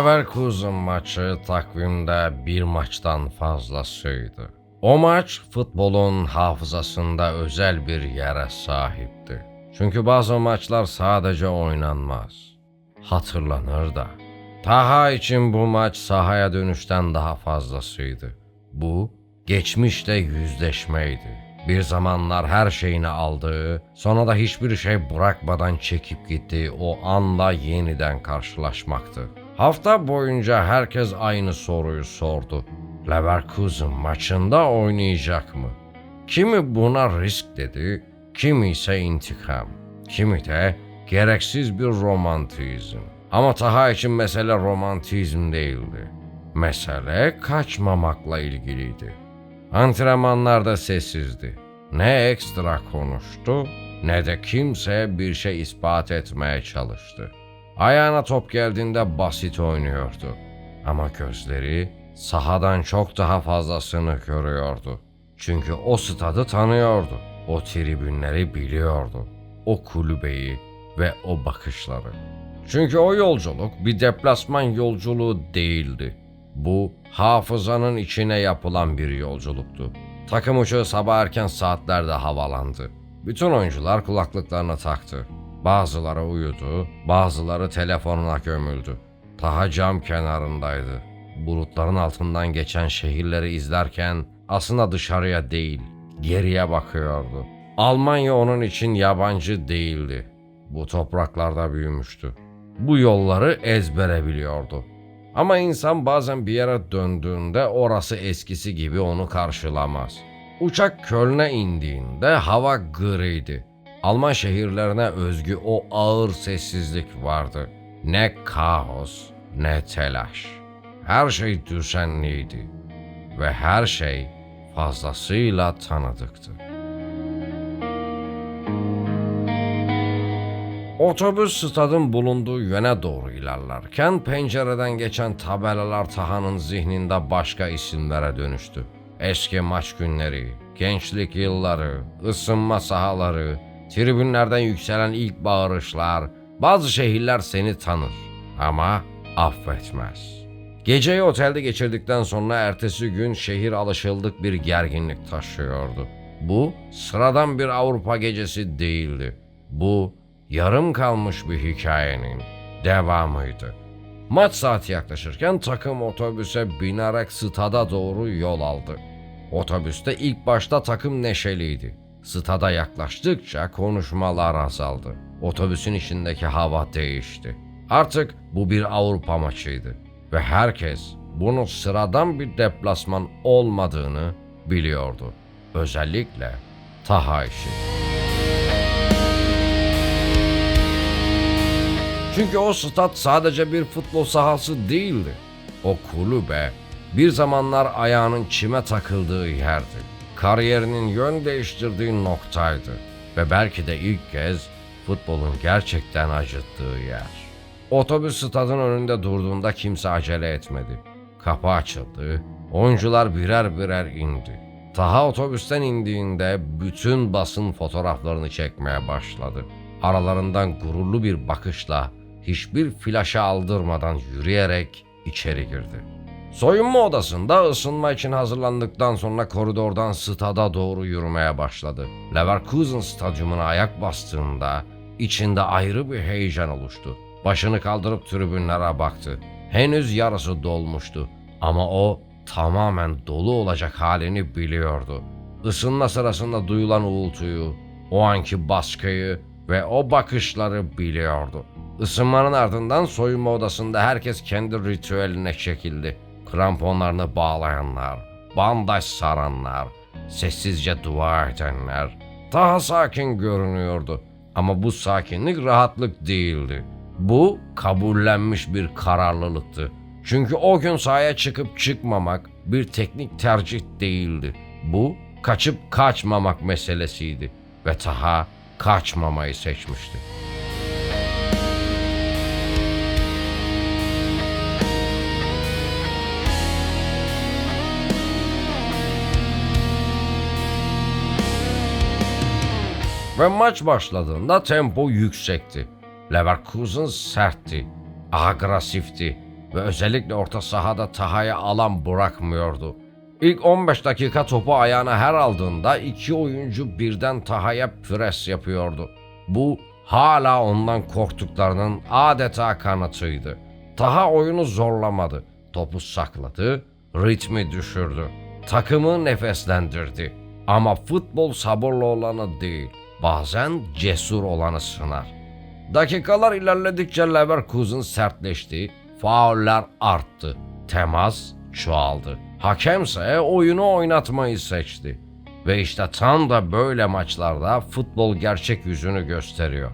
Leverkusen maçı takvimde bir maçtan fazlasıydı. O maç futbolun hafızasında özel bir yere sahipti. Çünkü bazı maçlar sadece oynanmaz. Hatırlanır da. Taha için bu maç sahaya dönüşten daha fazlasıydı. Bu geçmişte yüzleşmeydi. Bir zamanlar her şeyini aldığı, sonra da hiçbir şey bırakmadan çekip gittiği o anla yeniden karşılaşmaktı. Hafta boyunca herkes aynı soruyu sordu. Leverkusen maçında oynayacak mı? Kimi buna risk dedi, kimi ise intikam. Kimi de gereksiz bir romantizm. Ama Taha için mesele romantizm değildi. Mesele kaçmamakla ilgiliydi. Antrenmanlarda sessizdi. Ne ekstra konuştu ne de kimse bir şey ispat etmeye çalıştı. Ayağına top geldiğinde basit oynuyordu. Ama gözleri sahadan çok daha fazlasını görüyordu. Çünkü o stadı tanıyordu. O tribünleri biliyordu. O kulübeyi ve o bakışları. Çünkü o yolculuk bir deplasman yolculuğu değildi. Bu hafızanın içine yapılan bir yolculuktu. Takım uçağı sabah erken saatlerde havalandı. Bütün oyuncular kulaklıklarını taktı. Bazıları uyudu, bazıları telefonuna gömüldü. Taha cam kenarındaydı. Bulutların altından geçen şehirleri izlerken aslında dışarıya değil, geriye bakıyordu. Almanya onun için yabancı değildi. Bu topraklarda büyümüştü. Bu yolları ezbere biliyordu. Ama insan bazen bir yere döndüğünde orası eskisi gibi onu karşılamaz. Uçak Köln'e indiğinde hava griydi. Alman şehirlerine özgü o ağır sessizlik vardı. Ne kaos ne telaş. Her şey düzenliydi ve her şey fazlasıyla tanıdıktı. Otobüs stadın bulunduğu yöne doğru ilerlerken pencereden geçen tabelalar Taha'nın zihninde başka isimlere dönüştü. Eski maç günleri, gençlik yılları, ısınma sahaları, tribünlerden yükselen ilk bağırışlar, bazı şehirler seni tanır ama affetmez. Geceyi otelde geçirdikten sonra ertesi gün şehir alışıldık bir gerginlik taşıyordu. Bu sıradan bir Avrupa gecesi değildi. Bu yarım kalmış bir hikayenin devamıydı. Maç saati yaklaşırken takım otobüse binerek stada doğru yol aldı. Otobüste ilk başta takım neşeliydi. Stada yaklaştıkça konuşmalar azaldı. Otobüsün içindeki hava değişti. Artık bu bir Avrupa maçıydı ve herkes bunun sıradan bir deplasman olmadığını biliyordu. Özellikle Taha işi. Çünkü o stat sadece bir futbol sahası değildi. O kulübe bir zamanlar ayağının çime takıldığı yerdi. Kariyerinin yön değiştirdiği noktaydı. Ve belki de ilk kez futbolun gerçekten acıttığı yer. Otobüs stadın önünde durduğunda kimse acele etmedi. Kapı açıldı, oyuncular birer birer indi. Taha otobüsten indiğinde bütün basın fotoğraflarını çekmeye başladı. Aralarından gururlu bir bakışla hiçbir flaşa aldırmadan yürüyerek içeri girdi. Soyunma odasında ısınma için hazırlandıktan sonra koridordan stada doğru yürümeye başladı. Leverkusen stadyumuna ayak bastığında içinde ayrı bir heyecan oluştu. Başını kaldırıp tribünlere baktı. Henüz yarısı dolmuştu ama o tamamen dolu olacak halini biliyordu. Isınma sırasında duyulan uğultuyu, o anki baskıyı ve o bakışları biliyordu. Isınmanın ardından soyunma odasında herkes kendi ritüeline çekildi. Kramponlarını bağlayanlar, bandaj saranlar, sessizce dua edenler daha sakin görünüyordu. Ama bu sakinlik rahatlık değildi. Bu kabullenmiş bir kararlılıktı. Çünkü o gün sahaya çıkıp çıkmamak bir teknik tercih değildi. Bu kaçıp kaçmamak meselesiydi ve Taha kaçmamayı seçmişti. Ve maç başladığında tempo yüksekti. Leverkusen sertti, agresifti. ve özellikle orta sahada Taha'ya alan bırakmıyordu. İlk 15 dakika topu ayağına her aldığında iki oyuncu birden Taha'ya pres yapıyordu. Bu hala ondan korktuklarının adeta kanıtıydı. Taha oyunu zorlamadı. Topu sakladı, ritmi düşürdü. Takımı nefeslendirdi. Ama futbol sabırlı olanı değil, bazen cesur olanı sınar. Dakikalar ilerledikçe Leverkusen sertleşti, fauller arttı, temas çoğaldı. Hakemse oyunu oynatmayı seçti. Ve işte tam da böyle maçlarda futbol gerçek yüzünü gösteriyor.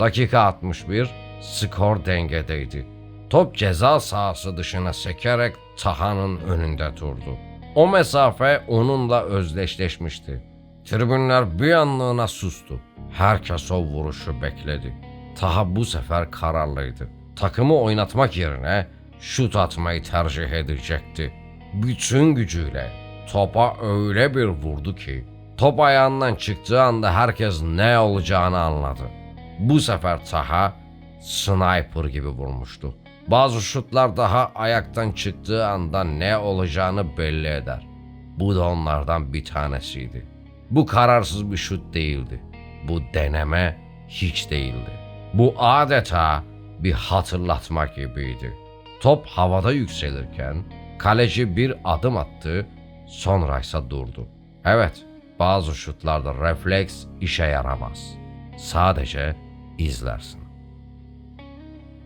Dakika 61, skor dengedeydi. Top ceza sahası dışına sekerek Taha'nın önünde durdu. O mesafe onunla özdeşleşmişti. Tribünler bir anlığına sustu. Herkes o vuruşu bekledi. Taha bu sefer kararlıydı. Takımı oynatmak yerine şut atmayı tercih edecekti. Bütün gücüyle topa öyle bir vurdu ki top ayağından çıktığı anda herkes ne olacağını anladı. Bu sefer Taha sniper gibi vurmuştu. Bazı şutlar daha ayaktan çıktığı anda ne olacağını belli eder. Bu da onlardan bir tanesiydi. Bu kararsız bir şut değildi. Bu deneme hiç değildi. Bu adeta bir hatırlatma gibiydi. Top havada yükselirken kaleci bir adım attı, sonra ise durdu. Evet, bazı şutlarda refleks işe yaramaz. Sadece izlersin.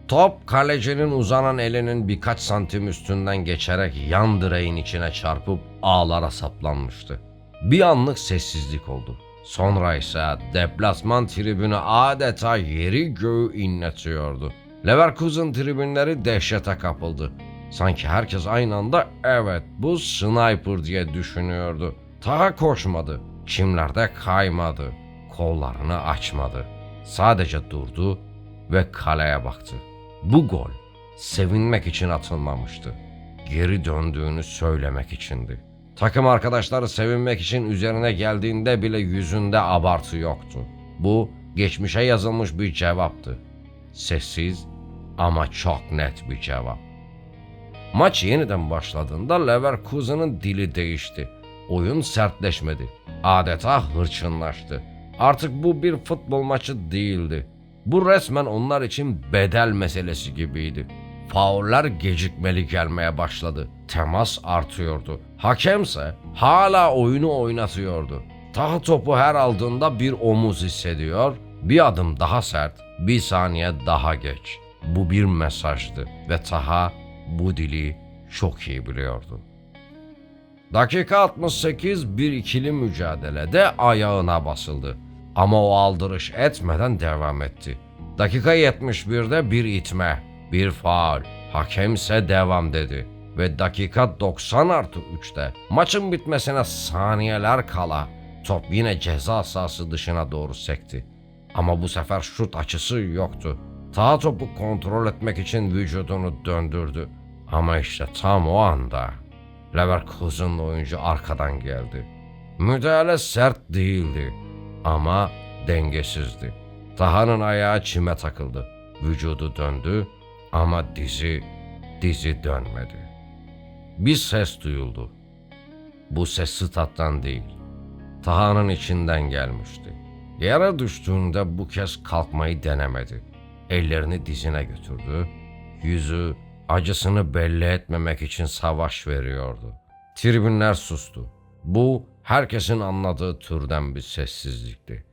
Top kalecinin uzanan elinin birkaç santim üstünden geçerek yan direğin içine çarpıp ağlara saplanmıştı. Bir anlık sessizlik oldu. Sonra ise deplasman tribünü adeta yeri göğü inletiyordu. Leverkusen tribünleri dehşete kapıldı. Sanki herkes aynı anda evet bu sniper diye düşünüyordu. Taha koşmadı, çimlerde kaymadı, kollarını açmadı. Sadece durdu ve kaleye baktı. Bu gol sevinmek için atılmamıştı. Geri döndüğünü söylemek içindi. Takım arkadaşları sevinmek için üzerine geldiğinde bile yüzünde abartı yoktu. Bu geçmişe yazılmış bir cevaptı. Sessiz ama çok net bir cevap. Maç yeniden başladığında Leverkusen'ın dili değişti. Oyun sertleşmedi. Adeta hırçınlaştı. Artık bu bir futbol maçı değildi. Bu resmen onlar için bedel meselesi gibiydi. Fauller gecikmeli gelmeye başladı. Temas artıyordu. Hakemse hala oyunu oynatıyordu. Taha topu her aldığında bir omuz hissediyor, bir adım daha sert, bir saniye daha geç. Bu bir mesajdı ve Taha bu dili çok iyi biliyordu. Dakika 68 bir ikili mücadelede ayağına basıldı. Ama o aldırış etmeden devam etti. Dakika 71'de bir itme, bir faul. Hakemse devam dedi. Ve dakika 90 artı 3'te maçın bitmesine saniyeler kala top yine ceza sahası dışına doğru sekti. Ama bu sefer şut açısı yoktu. Ta topu kontrol etmek için vücudunu döndürdü. Ama işte tam o anda Leverkusen oyuncu arkadan geldi. Müdahale sert değildi ama dengesizdi. Taha'nın ayağı çime takıldı. Vücudu döndü ama dizi, dizi dönmedi. Bir ses duyuldu. Bu ses stat'tan değil, Taha'nın içinden gelmişti. Yere düştüğünde bu kez kalkmayı denemedi. Ellerini dizine götürdü. Yüzü acısını belli etmemek için savaş veriyordu. Tribünler sustu. Bu herkesin anladığı türden bir sessizlikti.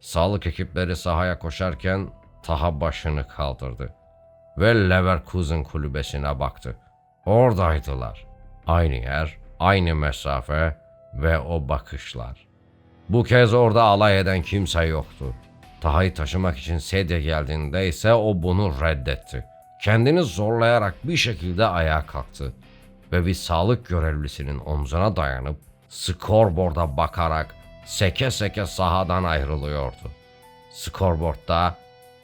Sağlık ekipleri sahaya koşarken Taha başını kaldırdı ve Leverkusen kulübesine baktı. Oradaydılar. Aynı yer, aynı mesafe ve o bakışlar. Bu kez orada alay eden kimse yoktu. Taha'yı taşımak için sedye geldiğinde ise o bunu reddetti. Kendini zorlayarak bir şekilde ayağa kalktı ve bir sağlık görevlisinin omzuna dayanıp skorboarda bakarak seke seke sahadan ayrılıyordu. Skorboardda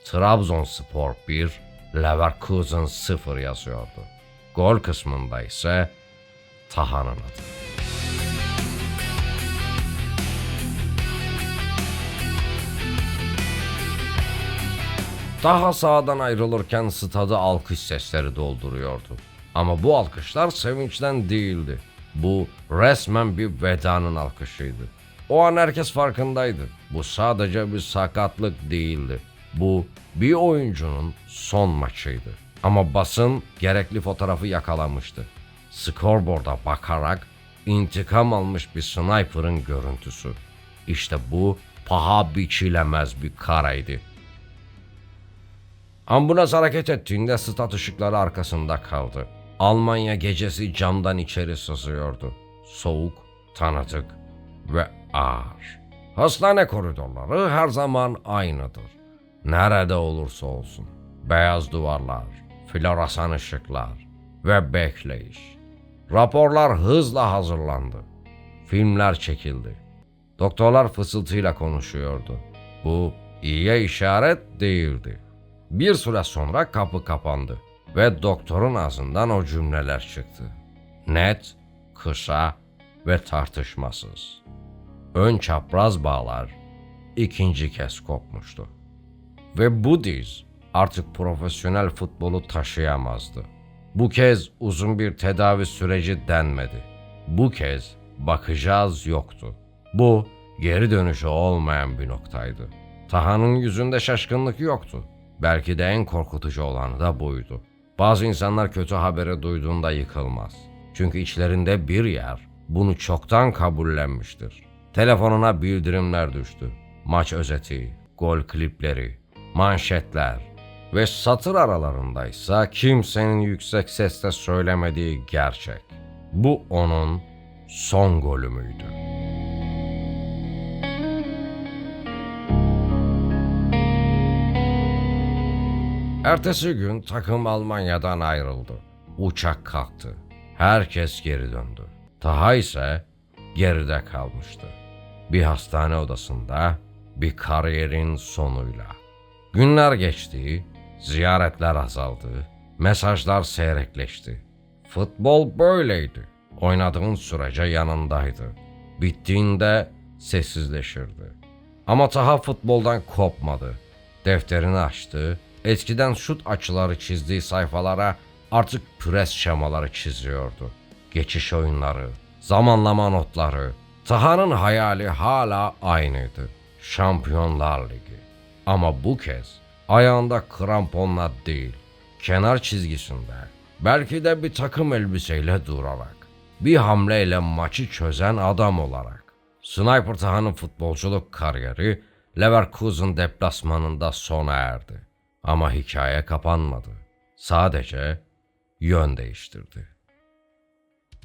Trabzonspor 1, Leverkusen 0 yazıyordu. Gol kısmında ise Taha'nın adı. Daha sahadan ayrılırken stadı alkış sesleri dolduruyordu. Ama bu alkışlar sevinçten değildi. Bu resmen bir vedanın alkışıydı. O an herkes farkındaydı. Bu sadece bir sakatlık değildi. Bu bir oyuncunun son maçıydı. Ama basın gerekli fotoğrafı yakalamıştı. Scoreboard'a bakarak intikam almış bir sniper'ın görüntüsü. İşte bu paha biçilemez bir karaydı. Ambulans hareket ettiğinde stat ışıkları arkasında kaldı. Almanya gecesi camdan içeri sızıyordu. Soğuk, tanıdık ve ağır. Hastane koridorları her zaman aynıdır. Nerede olursa olsun. Beyaz duvarlar, floresan ışıklar ve bekleyiş. Raporlar hızla hazırlandı. Filmler çekildi. Doktorlar fısıltıyla konuşuyordu. Bu iyiye işaret değildi. Bir süre sonra kapı kapandı ve doktorun ağzından o cümleler çıktı. Net, kısa ve tartışmasız. Ön çapraz bağlar ikinci kez kopmuştu. Ve bu diz artık profesyonel futbolu taşıyamazdı. Bu kez uzun bir tedavi süreci denmedi. Bu kez bakacağız yoktu. Bu geri dönüşü olmayan bir noktaydı. Taha'nın yüzünde şaşkınlık yoktu. Belki de en korkutucu olanı da buydu. Bazı insanlar kötü haberi duyduğunda yıkılmaz. Çünkü içlerinde bir yer bunu çoktan kabullenmiştir. Telefonuna bildirimler düştü. Maç özeti, gol klipleri, manşetler ve satır aralarındaysa kimsenin yüksek sesle söylemediği gerçek. Bu onun son golü müydü? Ertesi gün takım Almanya'dan ayrıldı. Uçak kalktı. Herkes geri döndü. Taha ise geride kalmıştı. Bir hastane odasında bir kariyerin sonuyla. Günler geçti, ziyaretler azaldı, mesajlar seyrekleşti. Futbol böyleydi. Oynadığın sürece yanındaydı. Bittiğinde sessizleşirdi. Ama Taha futboldan kopmadı. Defterini açtı, eskiden şut açıları çizdiği sayfalara artık pres şemaları çiziyordu. Geçiş oyunları, zamanlama notları. Taha'nın hayali hala aynıydı. Şampiyonlar Ligi. Ama bu kez ayağında kramponla değil, kenar çizgisinde, belki de bir takım elbiseyle durarak, bir hamleyle maçı çözen adam olarak. Sniper Taha'nın futbolculuk kariyeri Leverkusen deplasmanında sona erdi. Ama hikaye kapanmadı. Sadece yön değiştirdi.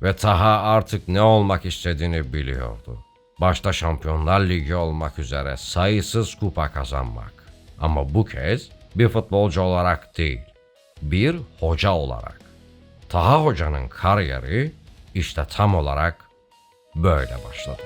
Ve Taha artık ne olmak istediğini biliyordu. Başta Şampiyonlar Ligi olmak üzere sayısız kupa kazanmak. Ama bu kez bir futbolcu olarak değil, bir hoca olarak. Taha Hoca'nın kariyeri işte tam olarak böyle başladı.